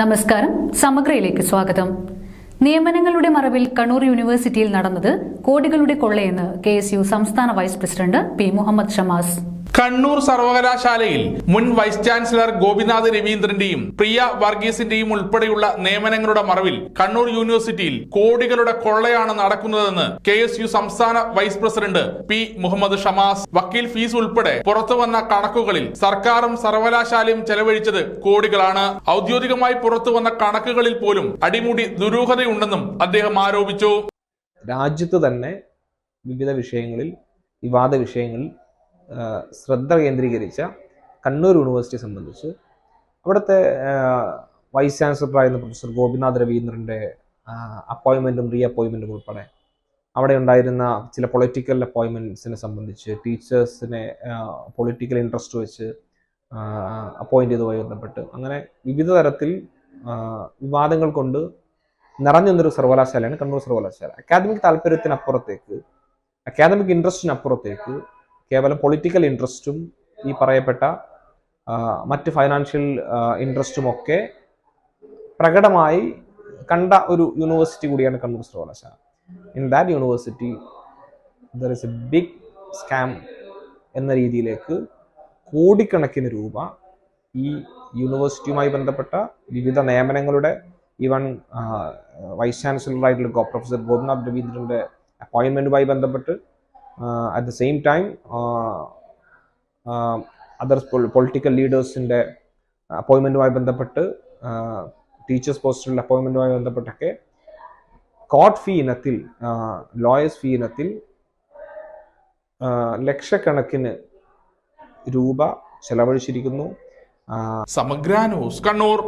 നമസ്കാരം. സമഗ്രയിലേക്ക് സ്വാഗതം. നിയമനങ്ങളുടെ മറവിൽ കണ്ണൂർ യൂണിവേഴ്സിറ്റിയിൽ നടന്നത് കോടികളുടെ കൊള്ളയെന്ന് കെ എസ് യു സംസ്ഥാന vice president P Muhammad Shamas. Kannur സർവകലാശാലയിൽ മുൻ വൈസ് ചാൻസലർ ഗോപിനാഥ് രവീന്ദ്രന്റെയും പ്രിയ വർഗീസിന്റെയും ഉൾപ്പെടെയുള്ള നിയമനങ്ങളുടെ മറവിൽ കണ്ണൂർ യൂണിവേഴ്സിറ്റിയിൽ കോടികളുടെ കൊള്ളയാണ് നടക്കുന്നതെന്ന് കെ എസ് യു സംസ്ഥാന vice president P Muhammad Shamas വക്കീൽ ഫീസ് ഉൾപ്പെടെ പുറത്തുവന്ന കണക്കുകളിൽ സർക്കാരും സർവകലാശാലയും ചെലവഴിച്ചത് കോടികളാണ്. ഔദ്യോഗികമായി പുറത്തുവന്ന കണക്കുകളിൽ പോലും അടിമുടി ദുരൂഹതയുണ്ടെന്നും അദ്ദേഹം ആരോപിച്ചു. രാജ്യത്ത് തന്നെ വിവിധ വിഷയങ്ങളിൽ വിവാദ വിഷയങ്ങളിൽ ശ്രദ്ധ കേന്ദ്രീകരിച്ച കണ്ണൂർ യൂണിവേഴ്സിറ്റി സംബന്ധിച്ച് അവിടുത്തെ വൈസ് ചാൻസലറായിരുന്ന പ്രൊഫസർ ഗോപിനാഥ് രവീന്ദ്രന്റെ അപ്പോയിൻമെന്റും റീ അപ്പോയിൻമെന്റും ഉൾപ്പെടെ അവിടെ ഉണ്ടായിരുന്ന ചില പൊളിറ്റിക്കൽ അപ്പോയിൻമെന്റ്സിനെ സംബന്ധിച്ച് ടീച്ചേഴ്സിനെ പൊളിറ്റിക്കൽ ഇൻട്രസ്റ്റ് വെച്ച് അപ്പോയിന്റ് ചെയ്തുമായി ബന്ധപ്പെട്ട് അങ്ങനെ വിവിധ തരത്തിൽ വിവാദങ്ങൾ കൊണ്ട് നിറഞ്ഞൊന്നൊരു സർവകലാശാലയാണ് കണ്ണൂർ സർവകലാശാല. അക്കാദമിക് താല്പര്യത്തിനപ്പുറത്തേക്ക് അക്കാദമിക് ഇൻട്രസ്റ്റിനപ്പുറത്തേക്ക് കേവലം പൊളിറ്റിക്കൽ ഇൻട്രസ്റ്റും ഈ പറയപ്പെട്ട മറ്റ് ഫൈനാൻഷ്യൽ ഇൻട്രസ്റ്റും ഒക്കെ പ്രകടമായി കണ്ട ഒരു യൂണിവേഴ്സിറ്റി കൂടിയാണ് കണ്ണൂർ സർവകലാശാല. In that university there is a big scam എന്ന രീതിയിലേക്ക് കോടിക്കണക്കിന് രൂപ ഈ യൂണിവേഴ്സിറ്റിയുമായി ബന്ധപ്പെട്ട വിവിധ നിയമനങ്ങളുടെ ഈവൻ വൈസ് ചാൻസലറായിട്ടുള്ള പ്രൊഫസർ ഗോപിനാഥ് രവീന്ദ്രന്റെ അപ്പോയിൻമെന്റുമായി ബന്ധപ്പെട്ട് at the same time other political ലീഡേഴ്സിന്റെ അപ്പോയിൻമെന്റുമായി ബന്ധപ്പെട്ട് ടീച്ചേഴ്സ് പോസ്റ്റിലുള്ള അപ്പോയിൻമെന്റുമായി ബന്ധപ്പെട്ടൊക്കെ കോർട്ട് ഫീ ഇനത്തിൽ ലോയേഴ്സ് ഫീ ഇനത്തിൽ ആ, ലക്ഷക്കണക്കിന് രൂപ ചെലവഴിച്ചിരിക്കുന്നു. സമഗ്ര ന്യൂസ് കണ്ണൂർ